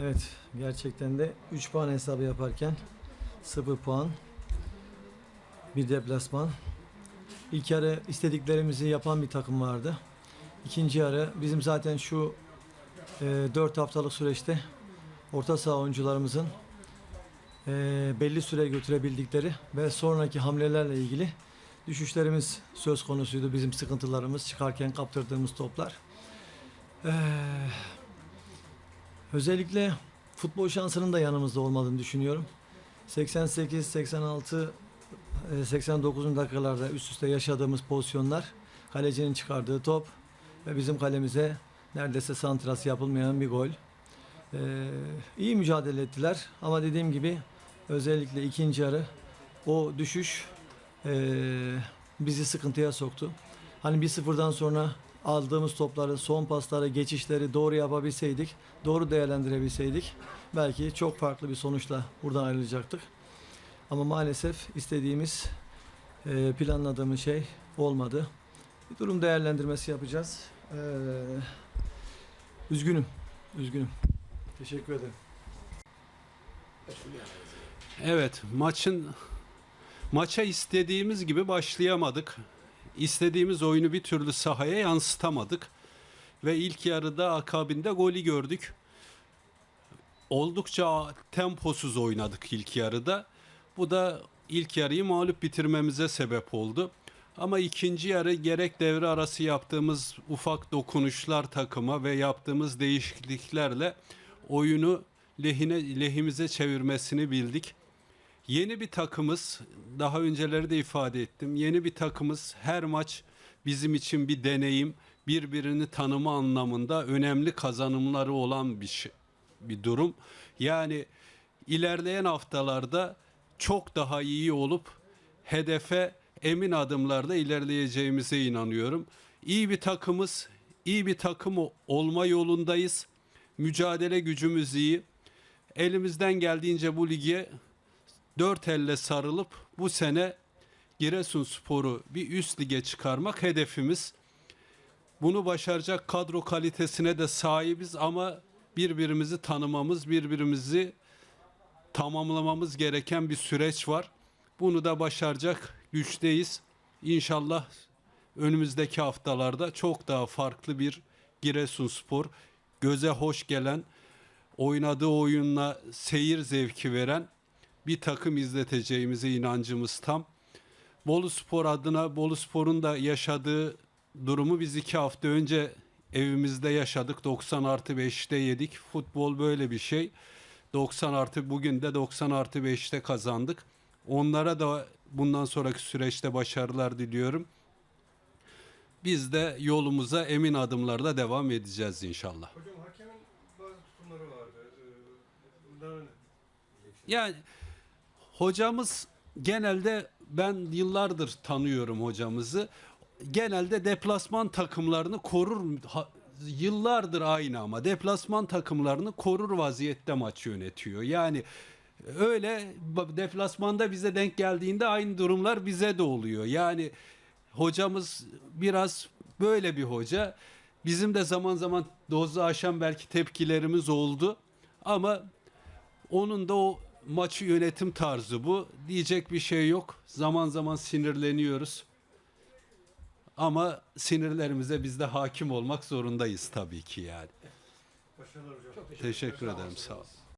Evet, gerçekten de 3 puan hesabı yaparken 0 puan, bir deplasman. İlk yarı istediklerimizi yapan bir takım vardı. İkinci yarı bizim zaten şu e, 4 haftalık süreçte orta saha oyuncularımızın e, belli süre götürebildikleri ve sonraki hamlelerle ilgili düşüşlerimiz söz konusuydu. Bizim sıkıntılarımız çıkarken kaptırdığımız toplar. Eee Özellikle futbol şansının da yanımızda olmadığını düşünüyorum. 88, 86, e, 89. dakikalarda üst üste yaşadığımız pozisyonlar, kalecinin çıkardığı top ve bizim kalemize neredeyse santras yapılmayan bir gol. Ee, iyi mücadele ettiler ama dediğim gibi özellikle ikinci yarı o düşüş e, bizi sıkıntıya soktu. Hani bir sıfırdan sonra aldığımız topları, son pasları, geçişleri doğru yapabilseydik, doğru değerlendirebilseydik belki çok farklı bir sonuçla buradan ayrılacaktık. Ama maalesef istediğimiz, e, planladığımız şey olmadı. Bir durum değerlendirmesi yapacağız. Ee, üzgünüm, üzgünüm. Teşekkür ederim. Evet, maçın maça istediğimiz gibi başlayamadık. İstediğimiz oyunu bir türlü sahaya yansıtamadık. Ve ilk yarıda akabinde golü gördük. Oldukça temposuz oynadık ilk yarıda. Bu da ilk yarıyı mağlup bitirmemize sebep oldu. Ama ikinci yarı gerek devre arası yaptığımız ufak dokunuşlar takıma ve yaptığımız değişikliklerle oyunu lehine lehimize çevirmesini bildik. Yeni bir takımız, daha önceleri de ifade ettim. Yeni bir takımız her maç bizim için bir deneyim, birbirini tanıma anlamında önemli kazanımları olan bir şey, bir durum. Yani ilerleyen haftalarda çok daha iyi olup hedefe emin adımlarda ilerleyeceğimize inanıyorum. İyi bir takımız, iyi bir takım olma yolundayız. Mücadele gücümüz iyi. Elimizden geldiğince bu lige dört elle sarılıp bu sene Giresunspor'u bir üst lige çıkarmak hedefimiz. Bunu başaracak kadro kalitesine de sahibiz ama birbirimizi tanımamız, birbirimizi tamamlamamız gereken bir süreç var. Bunu da başaracak güçteyiz. İnşallah önümüzdeki haftalarda çok daha farklı bir Giresunspor, göze hoş gelen, oynadığı oyunla seyir zevki veren bir takım izleteceğimize inancımız tam. Bolu Spor adına Bolu Spor'un da yaşadığı durumu biz iki hafta önce evimizde yaşadık. 90 artı 5'te yedik. Futbol böyle bir şey. 90 artı bugün de 90 artı 5'te kazandık. Onlara da bundan sonraki süreçte başarılar diliyorum. Biz de yolumuza emin adımlarla devam edeceğiz inşallah. Hocam hakemin bazı tutumları vardı. Ee, Bunlara ne? Yani hocamız genelde ben yıllardır tanıyorum hocamızı. Genelde deplasman takımlarını korur ha- yıllardır aynı ama deplasman takımlarını korur vaziyette maç yönetiyor. Yani öyle deplasmanda bize denk geldiğinde aynı durumlar bize de oluyor. Yani hocamız biraz böyle bir hoca. Bizim de zaman zaman dozu aşan belki tepkilerimiz oldu. Ama onun da o maçı yönetim tarzı bu. Diyecek bir şey yok. Zaman zaman sinirleniyoruz. Ama sinirlerimize biz de hakim olmak zorundayız tabii ki yani. Başarılar hocam. Teşekkür ederim. Sağ ol.